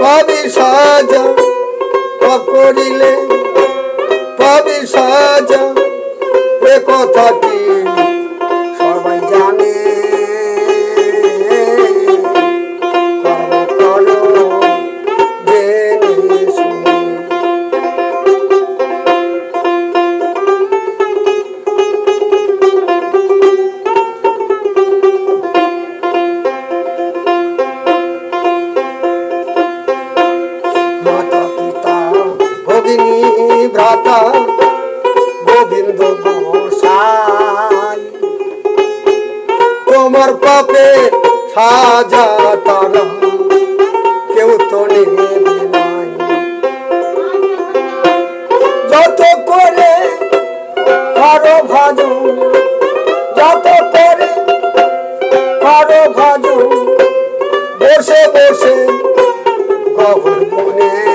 পাবি সাজা পাপ করিলে পাবি সাজা। এ কথাটি সবাই ভ্রাতা গোবিন্দ গোসাই। তোমার পাপে সাজা তারা, কেউ তো যত করে করো ভাজো যত করে করো ভাজো বসে বসে মনে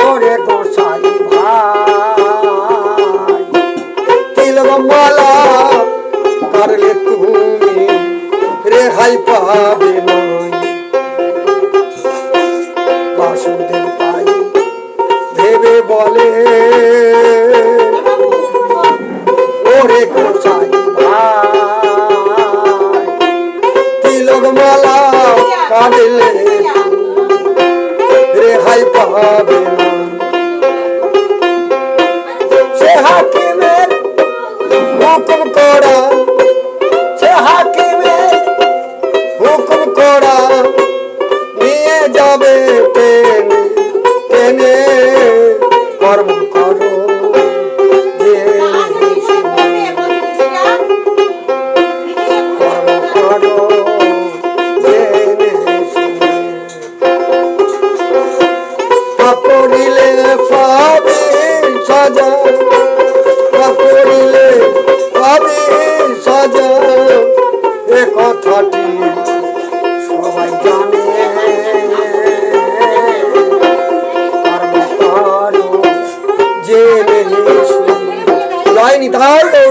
ওরে গোসাই তুমি রেহাই পাবে ভেবে বলে ওরে গোসাই ভাই তিলক মালা কাঁদলে রেহাই পাবে সে হাকিমের হুকুম করা করা। নিয়ে যাবে কর্ম করো। পাবি সাজা পাপড়িলে পাবি সাজা। এ কথাটি সবাই জানে। নিতাই